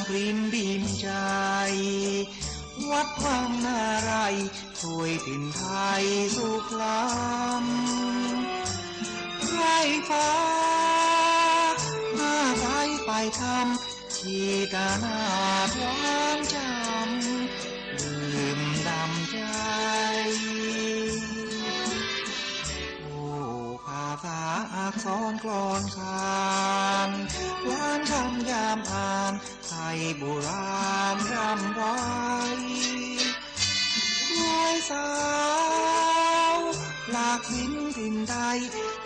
างพรินดินใจ วัดวังนาไรช่วยถิ่นไทยสุขล้ำไรฟ้าหน้าไฟไปทำชีตานาดวางจำดื่มดำใจโอ้ภาษาอักษรกลอนคานหวานคำยามอ่าน ยโบราณรำไว้รวยสาวหลากหินถิ่นใด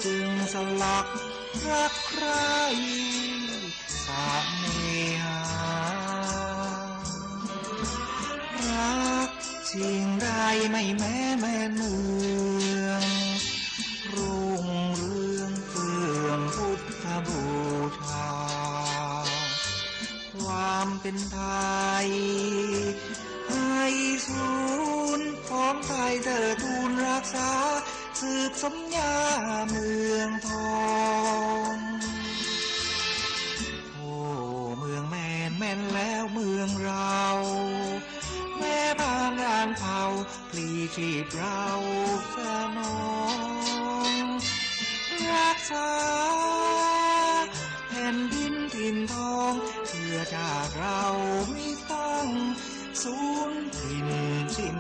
จึงสลักรักใครสาเนหารักสิ่งใดไม่แม้แม่เมื เผาพลีชีพเราสนองรักษาแผ่นดินถิ่นทองเพื่อจากเราไม่ต้องสูญถิ่นชิน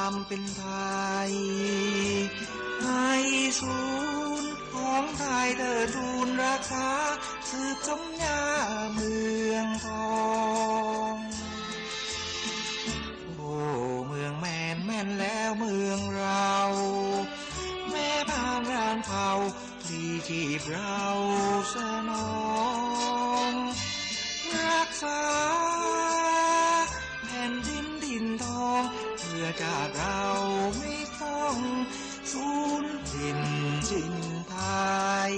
ามเป็นไทยให้ศูนย์ของไทยเธอทูลรักษา สืบสมญาเมืองทองโอ้เมืองแม่นแม่นแล้วเมืองเรา แม่บ้านร้านเผาพลีชีพเราสนองรักษาแผ่นดินดินทอง พื่อจากเราไม่ต้องสูญถิ่นจินไทย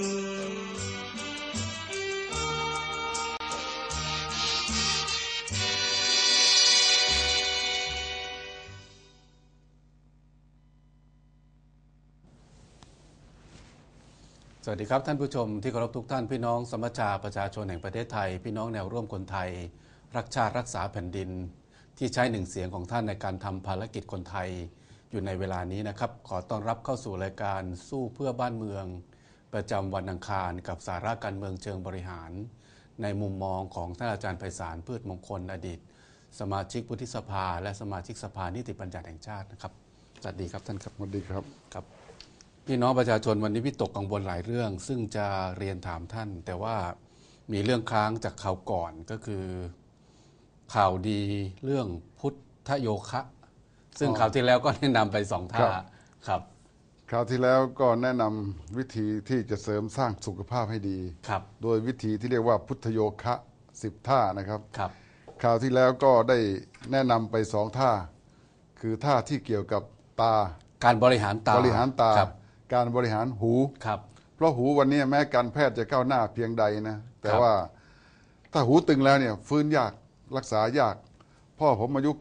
สวัสดีครับท่านผู้ชมที่เคารพทุกท่านพี่น้องสมัชชาประชาชนแห่งประเทศไทย พี่น้องแนวร่วมคนไทย รักชาติรักษาแผ่นดิน ที่ใช้หนึ่งเสียงของท่านในการทำภารกิจคนไทยอยู่ในเวลานี้นะครับ ขอต้อนรับเข้าสู่รายการสู้เพื่อบ้านเมือง ประจำวันอังคารกับสาระการเมืองเชิงบริหาร ในมุมมองของท่านอาจารย์ไพศาลพืชมงคลอดีต สมาชิกวุฒิสภา และสมาชิกสภานิติบัญญัติแห่งชาตินะครับสวัสดีครับท่านครับสวัสดีครับครับ พี่น้องประชาชนวันนี้วิตกกังวลหลายเรื่อง ซึ่งจะเรียนถามท่าน แต่ว่ามีเรื่องค้างจากข่าวก่อนก็คือ ข่าวดีเรื่องพุทธโยคะ ซึ่งอ๋อข่าวที่แล้วก็แนะนำไปสองท่าครับ ครับคราวที่แล้วก็แนะนำวิธีที่จะเสริมสร้างสุขภาพให้ดี ครับโดยวิธีที่เรียกว่าพุทธโยคะสิบท่านะครับ ครับ คราวที่แล้วก็ได้แนะนำไปสองท่า คือท่าที่เกี่ยวกับตาการบริหารตาบริหารตา ครับการบริหารหู ครับ เพราะหูวันนี้แม้การแพทย์จะก้าวหน้าเพียงใดนะ แต่ครับ ว่าถ้าหูตึงแล้วเนี่ยฟื้นยาก รักษายาก พ่อผมอายุ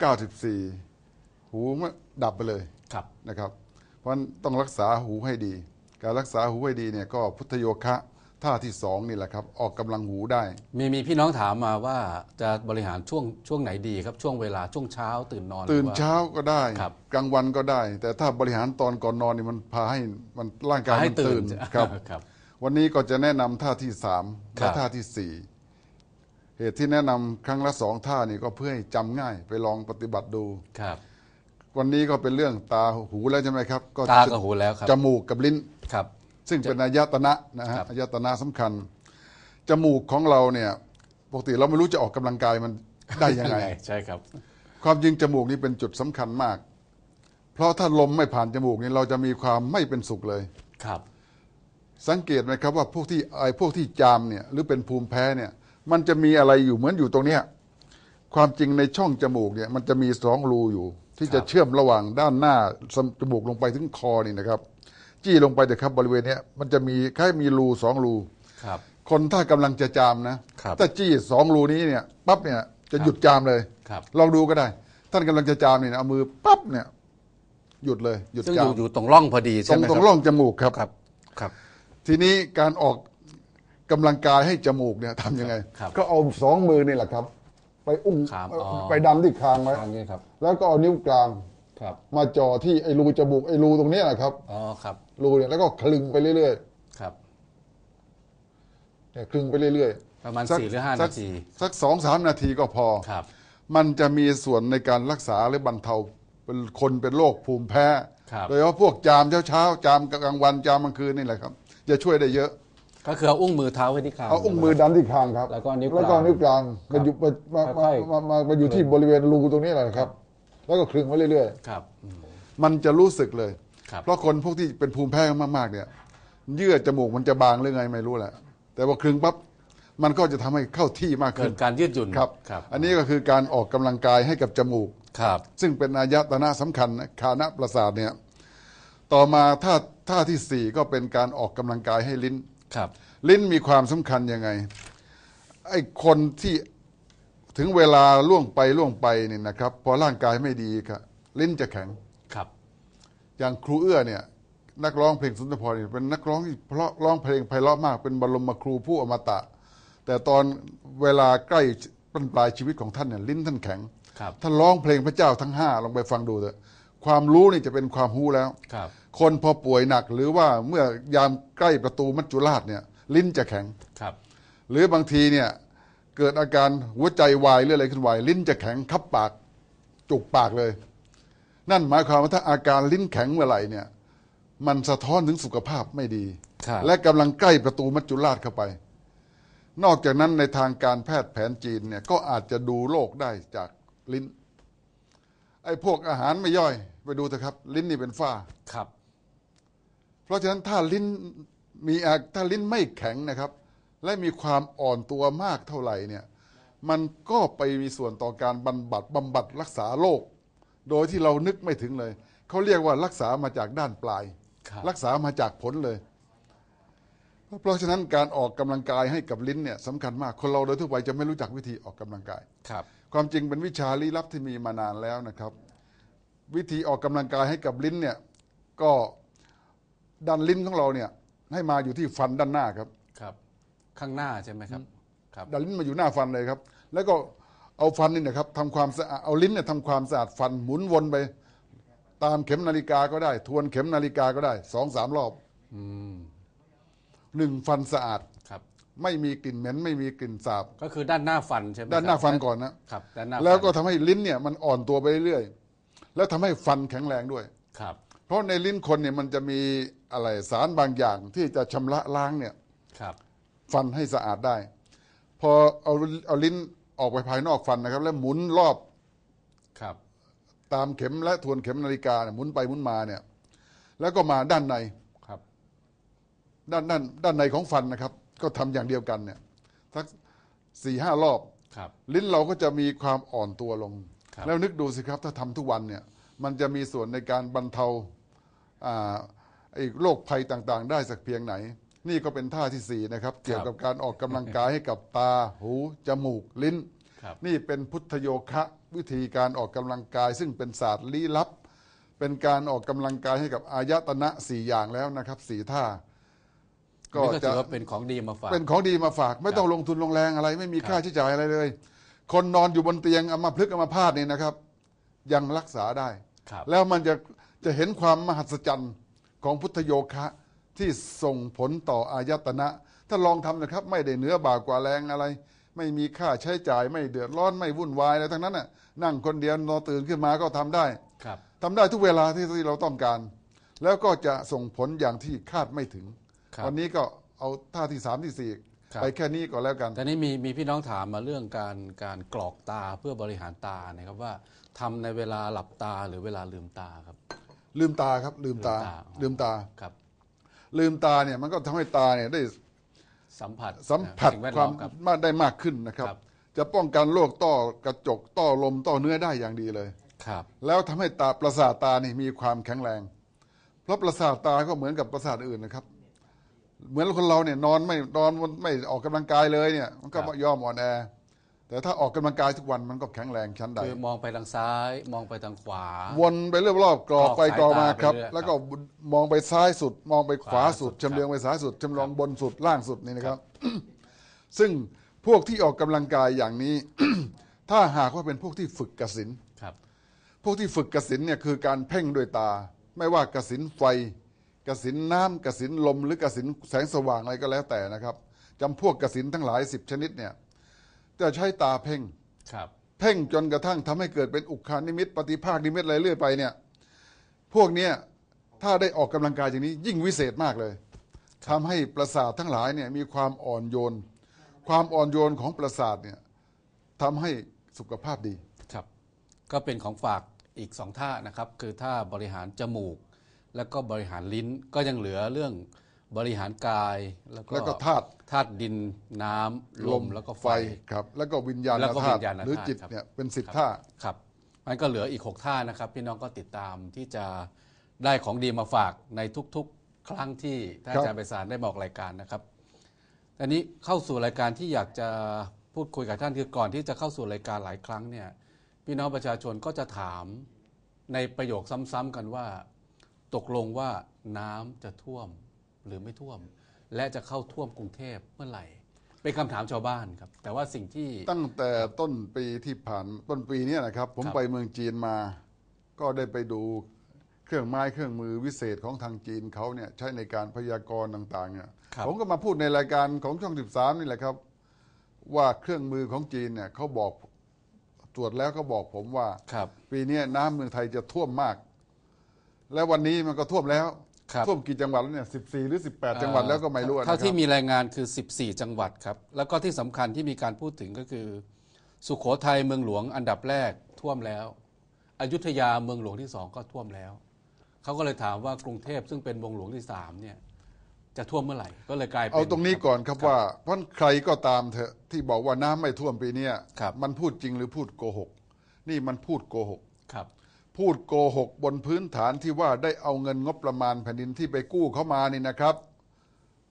94 หูมันดับไปเลยครับนะครับ เพราะฉะนั้นต้องรักษาหูให้ดี การรักษาหูให้ดีเนี่ยก็พุทธโยคะท่าที่สองนี่แหละครับ ออกกำลังหูได้ มีมีพี่น้องถามมาว่าจะบริหารช่วงช่วงไหนดีครับ ช่วงเวลาช่วงเช้าตื่นนอน ตื่นหรือว่เช้าก็ได้ครับกลางวันก็ได้ แต่ถ้าบริหารตอนก่อนนอนนี่มันพาให้มันร่างกายให้มันตื่ตื่นนครับครับ วันนี้ก็จะแนะนำท่าที่สามครัและบท่าที่สี่ เหตุที่แนะนำครั้งละสองท่านี่ก็เพื่อให้จำง่ายไปลองปฏิบัติดู ครับ วันนี้ก็เป็นเรื่องตาหูแล้วใช่ไหมครับ ก็ตากับหูแล้วครับ จมูกกับลิ้น ครับ ซึ่งเป็นอายตนะนะฮะครับ อายตนะสำคัญ จมูกของเราเนี่ยปกติเราไม่รู้จะออกกำลังกายมันได้ยังไง ใช่ครับ ความจริงจมูกนี่เป็นจุดสำคัญมาก เพเพราะถ้าลมไม่ผ่านจมูกเนี่ยเราจะมีความไม่เป็นสุขเลย ครับ สังเกตไหมครับว่าพวกที่ไอ้พวกที่จามเนี่ยหรือเป็นภูมิแพ้เนี่ย มันจะมีอะไรอยู่เหมือนอยู่ตรงเนี้ยความจริงในช่องจมูกเนี่ยมันจะมีสองรูอยู่ ที่จะเชื่อมระหว่างด้านหน้าจมูกลงไปถึงคอนี่นะครับ จี้ลงไปเถอะครับบริเวณเนี้ยมันจะมีคล้ายมีรูสองรูครับ คนถ้ากำลังจะจามนะครับถ้าจี้สองรูนี้เนี่ยปั๊บเนี่ยจะหยุดจามเลยครับลองดูก็ได้ ท่านกำลังจะจามเนี่ยเอามือปั๊บเนี่ย หยุดเลย หยุดซึ่งจาอมยู่อยู่ตรงร่องพอดีตใช่รงไหมตรงครับร่องจมูกครับครับครับ ทีนี้การออก กำลังกายให้จมูกเนี่ยทำยังไง ครับก็เอาสองมือนี่แหละครับ ไปอุ้งคางอ๋อ ไปดันที่คางไว้ทางนี้ครับ แล้วก็เอานิ้วกลาง ครับ มาจ่อที่ไอ้รูจมูกไอ้รูตรงเนี้ยนะครับอ๋อ ครับ รูเนี่ยแล้วก็คลึงไปเรื่อยครับ ๆเนี่ยคลึงไปเรื่อยประมาณสักสี่หรือห้าสันากที สักสองสามนาทีก็พอ ครับ มันจะมีส่วนในการรักษาหรือบรรเทาเป็นคนเป็นโรคภูมิแพ้ ครับ โดยเฉพาะพวกจามเช้าเช้าๆจามกลางวันจามกลางคืนนี่แหละครับ จะช่วยได้เยอะ ก็คือเอาอุ้งมือเท้าไว้ที่คาง เอาอุ้งมือดันที่คางครับแล้วก็นิ้วกลางแล้วก็นิ้วกลางมาอยู่มามาค่อยๆ มามามาอยู่ที่บริเวณรูตรงนี้แหละครับ แล้วก็คลึงไว้เรื่อยครับอืม ๆ มันจะรู้สึกเลย ครับ เพราะคนพวกที่เป็นภูมิแพ้มากๆเนี่ย เยื่อจมูกมันจะบางหรือไงไม่รู้แหละแต่ว่าคลึงปั๊บมันก็จะทำให้เข้าที่มากเกิขึ้ดนการยืดหยุ่นครับ ครับอันนี้ก็คือการออกกำลังกายให้กับจมูก ครับซึ่งเป็นอายตนะสำคัญนะคานะประสาทเนี่ย ต่อมาท่าท่าที่สี่ก็เป็นการออกกำลังกายให้ลิ้น ครับ ลิ้นมีความสำคัญยังไง ไอ้คนที่ถึงเวลาล่วงไปล่วงไปเนี่ยนะครับ พอร่างกายไม่ดีครับลิ้นจะแข็ง ครับ อย่างครูเอื้อเนี่ย นักร้องเพลงสุนทรภรณ์เนี่ยเป็นนักร้องที่เพราะร้องเพลงไพเราะมาก เป็นบรมครูผู้อมตะ แต่ตอนเวลาใกล้ปลายชีวิตของท่านเนี่ยลิ้นท่านแข็งครับ ท่านร้องเพลงพระเจ้าทั้งห้าลองไปฟังดูเถอะความรู้นี่จะเป็นความหู้แล้ว ครับ คนพอป่วยหนัก หรือว่าเมื่อยามใกล้ประตูมัจจุราชเนี่ยลิ้นจะแข็งครับ หรือบางทีเนี่ยเกิดอาการหัวใจวายหรืออะไรขึ้นวายลิ้นจะแข็งคับปากจุกปากเลย นั่นหมายความว่าถ้าอาการลิ้นแข็งเมื่อไหร่เนี่ย มันสะท้อนถึงสุขภาพไม่ดีครับและกำลังใกล้ประตูมัจจุราชเข้าไป นอกจากนั้นในทางการแพทย์แผนจีนเนี่ยก็อาจจะดูโรคได้จากลิ้น ไอ้พวกอาหารไม่ย่อย ไปดูเถอะครับ ลิ้นนี่เป็นฝ้าครับ เพราะฉะนั้นถ้าลิ้นมีอาถ้าลิ้นไม่แข็งนะครับ และมีความอ่อนตัวมากเท่าไหร่เนี่ยมันก็ไปมีส่วนต่อการบำบัดบำบัดรักษาโรคโดยที่เรานึกไม่ถึงเลย เขาเรียกว่ารักษามาจากด้านปลายครับรักษามาจากผลเลย เพราะฉะนั้นการออกกำลังกายให้กับลิ้นเนี่ยสำคัญมากคนเราโดยทั่วไปจะไม่รู้จักวิธีออกกำลังกายครับ ความจริงเป็นวิชาลี้ลับที่มีมานานแล้วนะครับ วิธีออกกำลังกายให้กับลิ้นเนี่ยก็ ดันลิ้นของเราเนี่ย ให้มาอยู่ที่ฟันด้านหน้าครับ ครับ ข้างหน้าใช่ไหมครับ ครับ ดันลิ้นมาอยู่หน้าฟันเลยครับ แล้วก็เอาฟันนี่นะครับทำความสะอาดเอาลิ้นเนี่ยทำความสะอาดฟันหมุนวนไป ตามเข็มนาฬิกาก็ได้ ทวนเข็มนาฬิกาก็ได้สองสามรอบอืมหนึ่งฟันสะอาด ครับ ไม่มีกลิ่นเหม็นไม่มีกลิ่นสาบ ก็คือด้านหน้าฟันใช่ไหมด้านหน้าครับฟันก่อนนะครับด้านหน้าแล้วก็ฟันทำให้ลิ้นเนี่ยมันอ่อนตัวไปเรื่อยๆแล้วทำให้ฟันแข็งแรงด้วย ครับ เพราะในลิ้นคนเนี่ยมันจะมีอะไรสารบางอย่างที่จะชำระล้างเนี่ยครับ ฟันให้สะอาดได้ พอเอาเอาลิ้นออกไปภายนอกฟันนะครับ แล้วหมุนรอบครับ ตามเข็มและทวนเข็มนาฬิกาเนี่ยหมุนไปหมุนมาเนี่ย แล้วก็มาด้านในครับ ด้านด้านด้านในของฟันนะครับ ก็ทำอย่างเดียวกันเนี่ยสักสี่ห้ารอบ ครับ ลิ้นเราก็จะมีความอ่อนตัวลง ครับ แล้วนึกดูสิครับ ถ้าทำทุกวันเนี่ย มันจะมีส่วนในการบรรเทาอ่าไอ้ โรคภัยต่างๆ ได้สักเพียงไหน นี่ก็เป็นท่าที่สี่นะครับ เกี่ยวกับการออกกำลังกายให้กับตา หู จมูก ลิ้นครับนี่เป็นพุทธโยคะวิธีการออกกำลังกาย ซึ่งเป็นศาสตร์ลี้ลับ เป็นการออกกำลังกายให้กับอายตนะสี่อย่างแล้วนะครับสี่ท่า ก็นี่ก็จะถือว่าเป็นของดีมาฝาก เป็นของดีมาฝาก ไม่ต้องลงทุนลงแรงอะไร ไม่มีค่าใช้จ่ายอะไรเลย คนนอนอยู่บนเตียงอัมาพลึกษ์อัมาพาตนี่นะครับ ยังรักษาได้ครับแล้วมันจะ จะเห็นความมหัศจรรย์ของพุทธโยคะที่ส่งผลต่ออายตนะ ถ้าลองทำนะครับ ไม่ได้เหนือบากกว่าแรงอะไร ไม่มีค่าใช้จ่ายไม่เดือดร้อนไม่วุ่นวายอะไรทั้งนั้นน่ะนั่งคนเดียวนอนตื่นขึ้นมาก็ทำได้ครับทำได้ทุกเวลาที่ที่เราต้องการ แล้วก็จะส่งผลอย่างที่คาดไม่ถึงครับวันนี้ก็เอาท่าที่สามที่สี่ครับไปแค่นี้ก็แล้วกันแต่นี้มีมีพี่น้องถามมาเรื่องการการกรอกตาเพื่อบริหารตานะครับว่าทำในเวลาหลับตาหรือเวลาลืมตาครับ ลืมตาครับ ลืมตา ลืมตา ครับ ลืมตาเนี่ยมันก็ทำให้ตาเนี่ยได้สัมผัสสัมผัสสิ่งแวดคล้วาอมมครับมากได้มากขึ้นนะครับครับ จะป้องกันโรคต้อกระจกต้อลมต้อเนื้อได้อย่างดีเลยครับ แล้วทำให้ตาประสาทตานี่มีความแข็งแรง เพราะประสาทตาก็เหมือนกับประสาทอื่นนะครับ เหมือนคนเราเนี่ยนอนไม่นอนไม่ออกกำลังกายเลยเนี่ย มันก็ครับย่อมอ่อนแอ แต่ถ้าออกกำลังกายทุกวันมันก็แข็งแรงชั้นใดคือมองไปทางซ้ายมองไปทางขวา วนไปเรื่อยรอบๆกรอกไปกกรรออกกสายมาตาครับไปเรื่อยแล้วก็มองไปซ้ายสุด มองไปขวาสุดขวาสุดชำเลืองไปซ้ายสุดชำเลืองครับบนสุดล่างสุดนี่นะครับ ซึ่งพวกที่ออกกำลังกายอย่างนี้ ถ้าหากว่าเป็นพวกที่ฝึกกสินครับ พวกที่ฝึกกสินเนี่ยคือการเพ่งด้วยตา ไม่ว่ากสินไฟกสินน้ำกสินลม หรือกสินแสงสว่างอะไรก็แล้วแต่นะครับจำพวกกสินทั้งหลายสิบชนิดเนี่ย จะใช้ตาเพ่ง ครับ เพ่งจนกระทั่งทำให้เกิดเป็นอุคานิมิต ปฏิภาคนิมิตอะไรเรื่อยไปเนี่ย พวกเนี้ยถ้าได้ออกกำลังกายอย่างนี้ยิ่งวิเศษมากเลยทำให้ประสาททั้งหลายเนี่ยมีความอ่อนโยน ความอ่อนโยนของประสาทเนี่ยทำให้สุขภาพดี ครับ ก็เป็นของฝากอีกสองท่านะครับ คือท่าบริหารจมูก แล้วก็บริหารลิ้นก็ยังเหลือเรื่อง บริหารกายแล้วก็แล้วก็ธาตุธาตุดินน้ำลมแล้วก็ไฟครับ แล้วก็วิญญาณแล้วก็ธาวิตุญญาณหรือธาตุจิตครับเนี่ยเป็นสิบครับท่าครับมันก็เหลืออีก 6 ท่านะครับ พี่น้องก็ติดตามที่จะได้ของดีมาฝากในทุกๆ ครั้งที่ท่านครับอาจารย์ไพศาลได้บอกรายการนะครับตอนนี้เข้าสู่รายการที่อยากจะพูดคุยกับท่านคือก่อนที่จะเข้าสู่รายการหลายครั้งเนี่ยพี่น้องประชาชนก็จะถามในประโยคซ้ำๆกันว่า ตกลงว่าน้ำจะท่วม หรือไม่ท่วม และจะเข้าท่วมกรุงเทพเมื่อไหร่ เป็นคำถามชาวบ้านครับ แต่ว่าสิ่งที่ ตั้งแต่ต้นปีที่ผ่านต้นปีเนี้นะครับ ผมครับ ไปเมืองจีนมา ก็ได้ไปดูเครื่องไม้เครื่องมือวิเศษของทางจีนเขาเนี่ยใช้ในการพยากรณ์ต่างๆเนี่ยครับ ผมก็มาพูดในรายการของช่อง 13 นี่แหละครับ ว่าเครื่องมือของจีนเนี่ยเขาบอกตรวจแล้วเขาบอกผมว่า ครับ ปีเนี้ยน้ำเมืองไทยจะท่วมมาก และวันนี้มันก็ท่วมแล้วครับ ท่วมกี่จังหวัดแล้วเนี่ย14 หรือ 18 จังหวัดแล้วก็ไม่รู้นะคเท่ารับที่มีรายงานคือ 14 จังหวัดครับ แล้วก็ที่สำคัญที่มีการพูดถึงก็คือ สุโขทัยเมืองหลวงอันดับแรกท่วมแล้ว อยุธยาเมืองหลวงที่สองก็ท่วมแล้วเขาก็เลยถามว่ากรุงเทพซึ่งเป็นเมืองหลวงที่สามเนี่ยจะท่วมเมื่อไหร่ก็เลยกลายเป็นเอาตรงนี้ก่อนครับว่าเพราะใครก็ตามเถอะที่บอกว่าน้ำไม่ท่วมปีเนี้ยครับมันพูดจริงหรือพูดโกหก นี่มันพูดโกหกครับ พูดโกหกบนพื้นฐานที่ว่าได้เอาเงินงบประมาณแผ่นดินที่ไปกู้เข้ามานี่นะครับ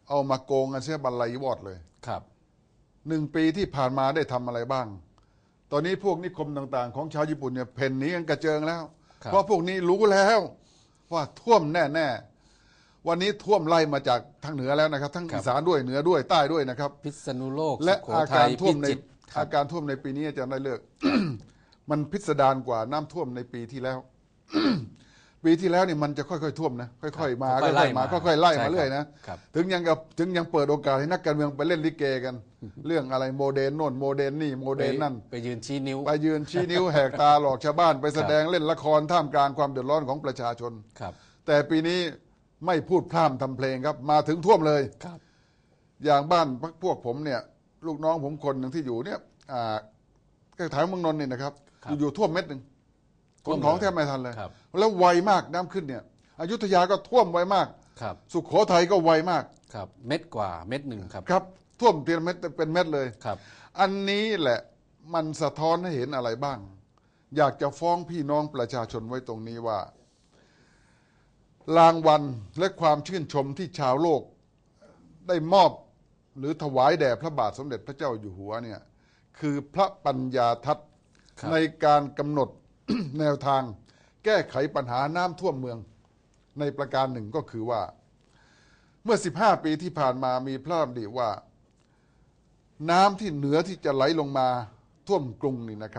เอามาโกงกันเสียบันไลวอดเลยครับหนึ่งปีที่ผ่านมาได้ทำอะไรบ้าง ตอนนี้พวกนิคมต่างๆ ของชาวญี่ปุ่นเนี่ยเพ่นหนี้กันกระเจิงแล้วครับเพราะพวกนี้รู้แล้วว่าท่วมแน่ๆ วันนี้ท่วมไล่มาจากทางเหนือแล้วนะครับ ทั้งอีสานด้วยเหนือด้วยใต้ด้วยนะครับ พิษณุโลกและสุโขอาทัการยท่วพิมในจิตรครับอาการท่วมในปีนี้อาจะได้เลิก มันพิสดารกว่าน้ำท่วมในปีที่แล้ว ปีที่แล้วนี่มันจะค่อยๆท่วมนะค่อยๆมาค่ค่อยๆไล่อยๆมามาค่อยๆไล่ใช่มาเรื่อยนะครับ ถึงยังกับถึงยังเปิดโอกาสให้นักการเมืองไปเล่นลิเกกัน เรื่องอะไรโมเดลโน่นโมเดลนี่โมเดลนั่น ไปยืนชี้นิ้ว ไปยืนชี้นิ้วแหกตาหลอกชาวบ้านไปแสดงเล่นละครท่ามกลางความเดือดร้อนของประชาชน ครับ แต่ปีนี้ไม่พูดพร่ำทำเพลงครับ มาถึงท่วมเลย ครับ อย่างบ้านพวกผมเนี่ย ลูกน้องผมคนหนึ่งที่อยู่เนี่ยอ่าก็แถวเมืองนนท์นี่นะครับครับ อยู่ๆท่วมเม็ดหนึ่งท่วมขนของเลยแทบไม่ทันเลย ครับ แล้วไวมากน้ำขึ้นเนี่ย อยุธยาก็ท่วมไวมาก ครับสุขโขทัยก็ไวมากครับเม็ดกว่าเม็ดหนึ่งครับครับ ท่วมทีละเม็ดเป็นเม็ดเลย ครับ อันนี้แหละมันสะท้อนให้เห็นอะไรบ้าง อยากจะฟ้องพี่น้องประชาชนไว้ตรงนี้ว่า รางวัลและความชื่นชมที่ชาวโลก ได้มอบหรือถวายแด่พระบาทสมเด็จพระเจ้าอยู่หัวเนี่ย คือพระปัญญาทัศน์ครับ ในการกำหนดแนวทางแก้ไขปัญหาน้ำท่วมเมือง ในประการหนึ่งก็คือว่า เมื่อ 15 ปีที่ผ่านมามีพระดำริว่า น้ำที่เหนือที่จะไหลลงมาท่วมกรุงนี่นะครับ